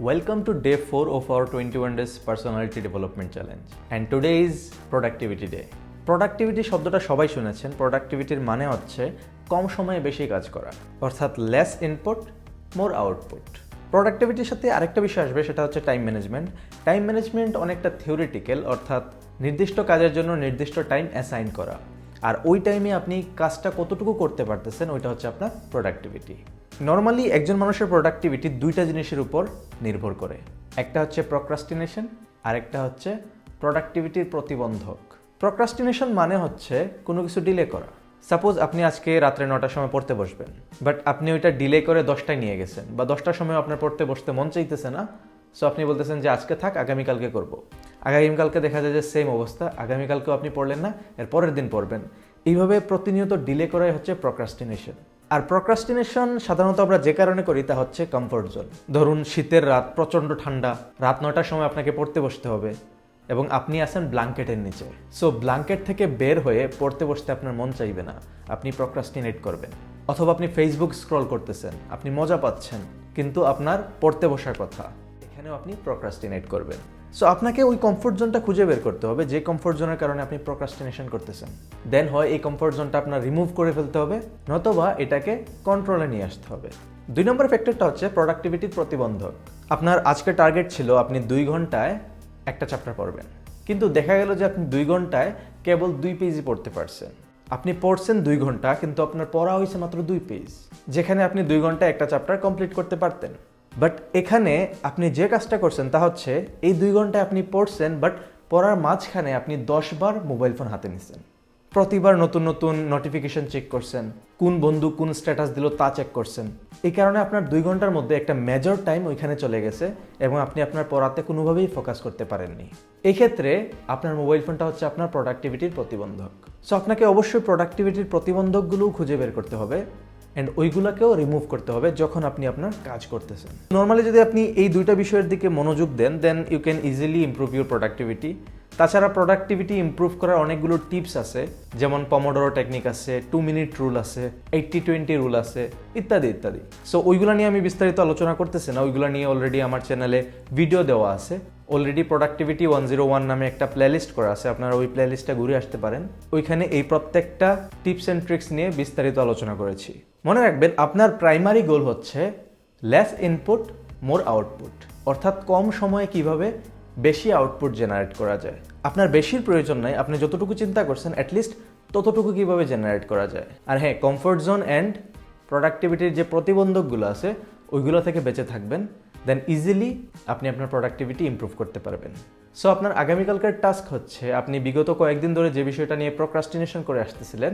Welcome to day 4 of our 21 days personality development challenge. And today is productivity day. Productivity শব্দটা সবাই শুনেছেন। প্রোডাক্টিভিটির মানে হচ্ছে কম সময়ে বেশি কাজ করা। অর্থাৎ লেস ইনপুট মোর আউটপুট প্রোডাক্টিভিটির সাথে আরেকটা বিষয় আসবে, সেটা হচ্ছে টাইম ম্যানেজমেন্ট টাইম ম্যানেজমেন্ট অনেকটা থিওরিটিক্যাল অর্থাৎ নির্দিষ্ট কাজের জন্য নির্দিষ্ট টাইম অ্যাসাইন করা। আর ওই টাইমে আপনি কাজটা কতটুকু করতে পারতেছেন, ওইটা হচ্ছে আপনার প্রোডাক্টিভিটি নর্মালি একজন মানুষের প্রোডাক্টিভিটি দুইটা জিনিসের উপর নির্ভর করে। একটা হচ্ছে প্রক্রাস্টিনেশন আর একটা হচ্ছে প্রোডাক্টিভিটির প্রতিবন্ধক। প্রক্রাস্টিনেশন মানে হচ্ছে কোনো কিছু ডিলে করা। সাপোজ আপনি আজকে রাত্রে নটার সময় পড়তে বসবেন বাট আপনি ওইটা ডিলে করে দশটায় নিয়ে গেছেন, বা দশটার সময় আপনার পড়তে বসতে মন চাইতেছে না সো আপনি বলতেছেন যে, আজকে থাক, আগামীকালকে করব। আগামীকালকে দেখা যায় যে সেম অবস্থা, আগামীকালকেও আপনি পড়লেন না, এর পরের দিন পড়বেন। এইভাবে প্রতিনিয়ত ডিলে করাই হচ্ছে প্রক্রাস্টিনেশন আর প্রক্রাস্টিনেশন সাধারণত আমরা যে কারণে করি তা হচ্ছে কমফোর্ট জোন ধরুন, শীতের রাত প্রচণ্ড ঠান্ডা, রাত নটার সময় আপনাকে পড়তে বসতে হবে এবং আপনি আছেন ব্ল্যাঙ্কেটের নিচে। সো ব্ল্যাঙ্কেট থেকে বের হয়ে পড়তে বসতে আপনার মন চাইবে না। আপনি প্রক্রাস্টিনেট করবেন। অথবা আপনি ফেসবুক স্ক্রল করতেছেন, আপনি মজা পাচ্ছেন, কিন্তু আপনার পড়তে বসার কথা। এখানেও আপনি প্রক্রাস্টিনেট করবেন। সো আপনাকে ওই কমফোর্ট জোনটা খুঁজে বের করতে হবে, যে কমফোর্ট জোনের কারণে আপনি প্রক্রাস্টিনেশন করতেছেন। দেন হয় এই কমফোর্ট জোনটা আপনার রিমুভ করে ফেলতে হবে, নতবা এটাকে কন্ট্রোলে নিয়ে আসতে হবে। দুই নম্বর ফ্যাক্টরটা হচ্ছে প্রোডাক্টিভিটির প্রতিবন্ধক। আপনার আজকে টার্গেট ছিল আপনি দুই ঘন্টায় একটা চ্যাপ্টার পড়বেন। কিন্তু দেখা গেল যে আপনি দুই ঘন্টায় কেবল দুই পেজই পড়তে পারছেন। আপনি পড়ছেন দুই ঘণ্টা, কিন্তু আপনার পড়া হয়েছে মাত্র দুই পেজ যেখানে আপনি দুই ঘন্টায় একটা চ্যাপ্টার কমপ্লিট করতে পারতেন। বাট এখানে আপনি যে কাজটা করছেন তা হচ্ছে, এই দুই ঘন্টায় আপনি পড়ছেন বাট পড়ার মাঝখানে আপনি দশবার মোবাইল ফোন হাতে নিছেন। প্রতিবার নতুন নতুন নোটিফিকেশন চেক করছেন, কোন বন্ধু কোন স্ট্যাটাস দিল তা চেক করছেন। এই কারণে আপনার দুই ঘণ্টার মধ্যে একটা মেজর টাইম ওইখানে চলে গেছে এবং আপনি আপনার পড়াতে কোনোভাবেই ফোকাস করতে পারেননি। এক্ষেত্রে আপনার মোবাইল ফোনটা হচ্ছে আপনার প্রোডাক্টিভিটির প্রতিবন্ধক। সো আপনাকে অবশ্যই প্রোডাক্টিভিটির প্রতিবন্ধকগুলোও খুঁজে বের করতে হবে। অ্যান্ড ওইগুলোকেও রিমুভ করতে হবে যখন আপনি আপনার কাজ করতেছেন। নর্মালি যদি আপনি এই দুইটা বিষয়ের দিকে মনোযোগ দেন then you can easily improve your productivity তাছাড়া প্রোডাক্টিভিটি ইমপ্রুভ করার অনেকগুলো টিপস আছে, যেমন পমোডোরো টেকনিক আছে টু মিনিট রুল আছে এইট্টি টোয়েন্টি রুল আছে, ইত্যাদি ইত্যাদি। সো ওইগুলো নিয়ে আমি বিস্তারিত আলোচনা করতেছি না, ওইগুলো নিয়ে অলরেডি আমার চ্যানেলে ভিডিও দেওয়া আছে। Already productivity one zero one নামে একটা প্লেলিস্ট করা আছে, আপনারা ওই প্লেলিস্টটা ঘুরে আসতে পারেন। ওইখানে এই প্রত্যেকটা টিপস অ্যান্ড ট্রিক্স নিয়ে বিস্তারিত আলোচনা করেছি। মনে রাখবেন, আপনার প্রাইমারি গোল হচ্ছে লেস ইনপুট মোর আউটপুট অর্থাৎ কম সময়ে কীভাবে বেশি আউটপুট জেনারেট করা যায়। আপনার বেশির প্রয়োজন নাই, আপনি যতটুকু চিন্তা করছেন অ্যাটলিস্ট ততটুকু কীভাবে জেনারেট করা যায়। আর হ্যাঁ কমফোর্ট জোন অ্যান্ড প্রোডাক্টিভিটির যে প্রতিবন্ধকগুলো আছে, ওইগুলো থেকে বেঁচে থাকবেন। দেন ইজিলি আপনি আপনার প্রোডাক্টিভিটি ইমপ্রুভ করতে পারবেন। সো আপনার আগামীকালকার টাস্ক হচ্ছে, আপনি বিগত কয়েকদিন ধরে যে বিষয়টা নিয়ে প্রোক্রাস্টিনেশন করে আসতেছিলেন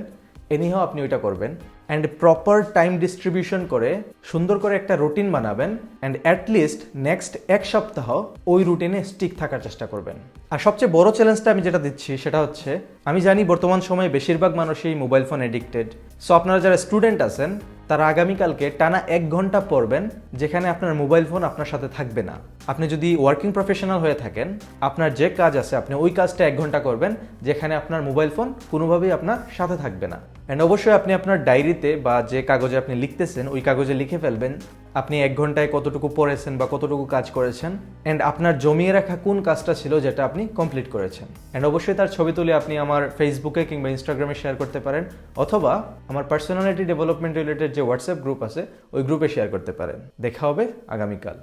এনিহাও আপনি ওইটা করবেন অ্যান্ড প্রপার টাইম ডিস্ট্রিবিউশন করে সুন্দর করে একটা রুটিন বানাবেন অ্যান্ড অ্যাটলিস্ট নেক্সট এক সপ্তাহ ওই রুটিনে স্টিক থাকার চেষ্টা করবেন। আর সবচেয়ে বড় চ্যালেঞ্জটা আমি যেটা দিচ্ছি সেটা হচ্ছে, আমি জানি বর্তমান সময়ে বেশিরভাগ মানুষই মোবাইল ফোন এডিক্টেড সো আপনারা যারা স্টুডেন্ট আছেন তারা আগামীকালকে টানা এক ঘণ্টা পড়বেন, যেখানে আপনার মোবাইল ফোন আপনার সাথে থাকবে না। আপনি যদি ওয়ার্কিং প্রফেশনাল হয়ে থাকেন, আপনার যে কাজ আছে, আপনি ওই কাজটা এক ঘণ্টা করবেন, যেখানে আপনার মোবাইল ফোন কোনোভাবেই আপনার সাথে থাকবে না। অ্যান্ড অবশ্যই আপনি আপনার ডায়েরিতে বা যে কাগজে আপনি লিখতেছেন, ওই কাগজে লিখে ফেলবেন, আপনি এক ঘন্টায় কতটুকু পড়েছেন বা কতটুকু কাজ করেছেন অ্যান্ড আপনার জমিয়ে রাখা কোন কাজটা ছিল যেটা আপনি কমপ্লিট করেছেন। অ্যান্ড অবশ্যই তার ছবি তুলে আপনি আমার ফেসবুকে কিংবা ইনস্টাগ্রামে শেয়ার করতে পারেন, অথবা আমার পার্সোনালিটি ডেভেলপমেন্ট রিলেটেড যে হোয়াটসঅ্যাপ গ্রুপ আছে, ওই গ্রুপে শেয়ার করতে পারেন। দেখা হবে আগামীকাল।